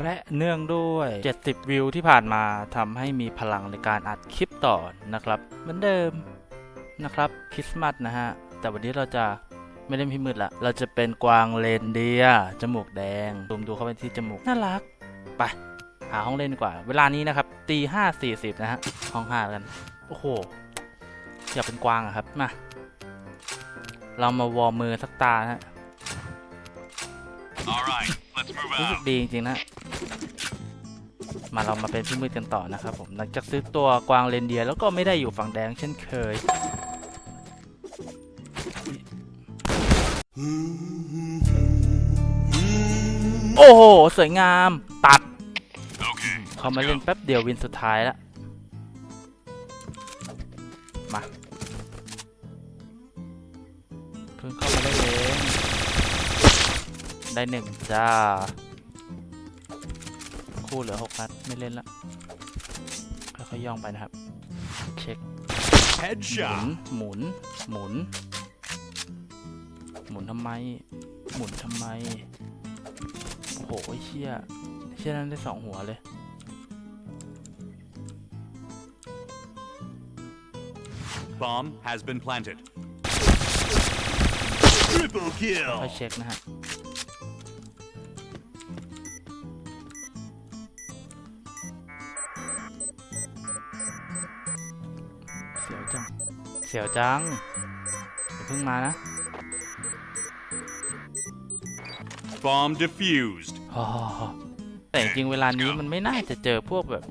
และเนื่องด้วย 70 วิวที่ผ่านมาทำให้มีพลังในการอัดคลิปต่อนะครับ เหมือนเดิมนะครับคริสต์มาสนะฮะ แต่วันนี้เราจะไม่เล่นพิมืดละ เราจะเป็นกวางเลนเดีย จมูกแดงซูมดูเข้าไปที่จมูก น่ารัก ไป หาห้องเล่นดีกว่า เวลานี้นะครับตีห้าสี่สิบนะฮะ ห้องห้ากัน โอ้โห อยากเป็นกวางอะครับ มา เรามาวอร์มมือสักตานะฮะ รู้สึก out. ดีจริงๆนะ มาเรามาเป็นพี่มืดกันต่อนะครับผม หลังจากซื้อตัวกวางเรนเดียร์แล้วก็ไม่ได้อยู่ฝั่งแดงเช่นเคย โอ้โห สวยงาม ตัด Okay, เขามาเล่นแป๊บเดียววินสุดท้ายแล้ว ได้หนึ่งจ้า คู่เหลือหกนัด ไม่เล่นละค่อยๆย่องไปนะครับ เช็คหมุน headshot. หมุน หมุน หมุนทำไม หมุนทำไม โอ้โหไอ้เชี่ยเชี่ยนั้นได้สองหัวเลย Bomb has been planted. Triple ค่อย kill. เช็คนะฮะ สียวจังอย่าเพิ่งมานะ Bomb defused. อ๋อแต่จริงๆเวลานี้มันไม่น่าจะเจอพวกแบบ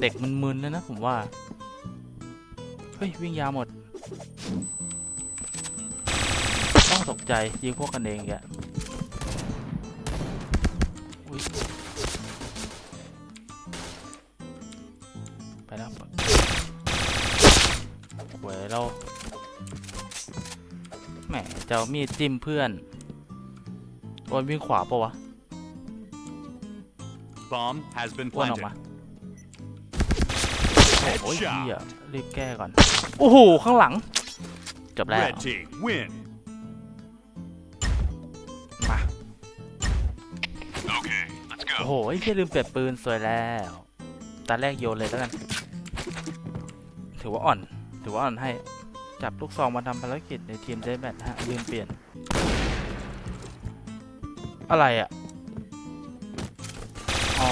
เด็กมึนๆแล้วนะผมว่า เฮ้ย วิ่งยาวหมด ต้องตกใจ ยิงพวกกันเองแกอะอุ๊ยไปแล้วหวยเรา แหมจะเอามีดจิ้มเพื่อนโอนวิ่งขวาปะวะ Bomb has been อ้วนออกมา planted. โอ้ยเหี้ย Headshot. รีบแก้ก่อนโอ้โหข้างหลัง จบแล้ว Red team win. มา Okay, let's โอ้ go. โหไอ้เหี้ยลืมเปลี่ยนปืนสวยแล้วตาแรกโยนเลยแล้วกัน ถือว่าอ่อน ถือว่าอ่อนให้ จับลูกซองมาทำภารกิจในทีมเดนแบทฮะลืมเปลี่ยน อะไรอะ อ๋อ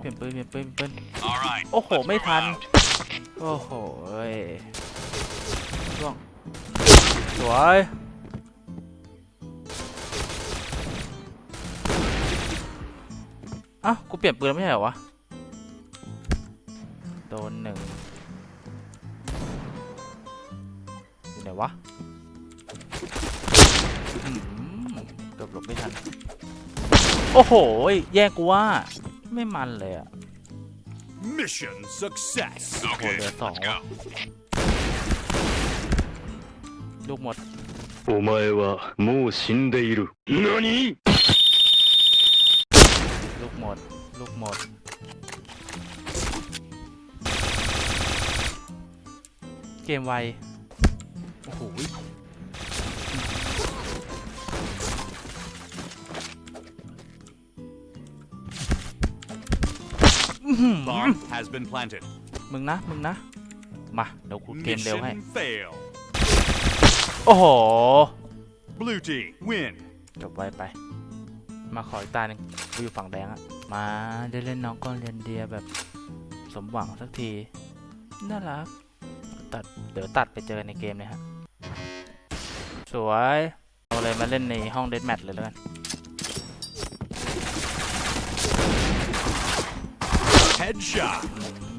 เปลี่ยนปืนเปลี่ยนปืนเปลี่ยนปืนโอ้โห ไม่ทัน โอ้โหเอ้ยช่วงสวยอ้าวกูเปลี่ยนปืนแล้วไม่ใช่เหรอวะ โดนหนึ่ง นวะอื้อหือเกือบหลบไม่ทัน โอ้โห แย่งกูว่า ไม่มันเลยอะ Mission success. Okay, let's go. go. ลูกหมด お前はもう死んでいる。何 ลูกหมด ลูกหมด เกมไว โอ้โ หอื้อหือ Bomb has been planted. มึงนะ มึงนะ มา เดี๋ยวกูเกมเร็วให้ Mission fail. โอ้โห Blue team win. จบไวไป มาขออีกตาหนึ่งกูอยู่ฝั่งแดงอะมาได้เล่นน้องก้อนเรียนเดียแบบสมหวังสักที น่ารัก ตัด เดี๋ยวตัดไปเจอในเกมเลยฮะ สวย เอาเลยมาเล่นในห้องเดดแมทเลยแล้วกัน Headshot.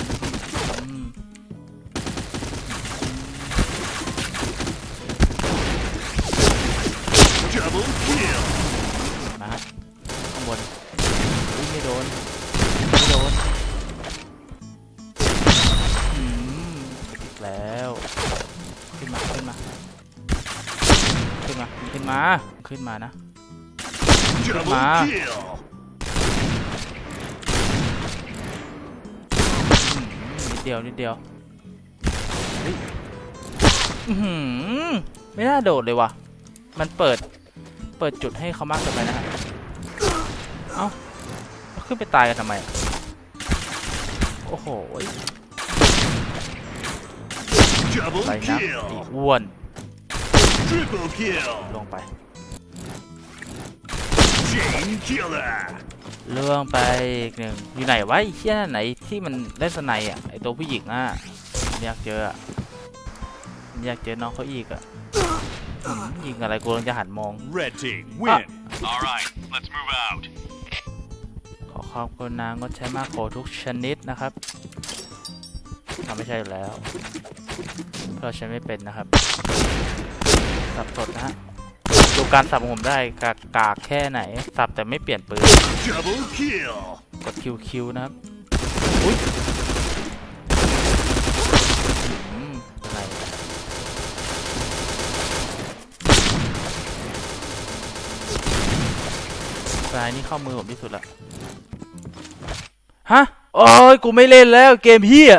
มาขึ้นมา ขึ้นมานะ Double Ma. kill. นิดเดียวนิดเดียวเฮ้ยอื้อหือไม่น่าโดดเลยว่ะ มันเปิด เปิดจุดให้เขามากเกินไปนะฮะ เอ้า ขึ้นไปตายกันทำไมอะโอ้โห Double ไปนะไอ้ kill. อ้วน Triple kill. ลงไป Chain killer. เรื่องไปอีกหนึ่งอยู่ไหนวะไอ้เหี้ยไหนที่มันเล่นสไนอะไอตัวผู้หญิงอะอยากเจออะอยากเจอน้องเขาอีกอะหืมยิงอะไรกูกำลังจะหันมอง Red team win. All right, let's move out. ขอขอบคุณนางงดใช้มากโขทุกชนิดนะครับทำไม่ใช่อยู่แล้ว เพราะฉันไม่เป็นนะครับ สับสดนะฮะดูการสับของผมได้กากกากแค่ไหน สับแต่ไม่เปลี่ยนปืน Double kill. กดคิวคิวนะครับอุ้ยอืมอะไรสายนี่เข้ามือผมที่สุดละฮะ โอ้ย กูไม่เล่นแล้วเกมเฮีย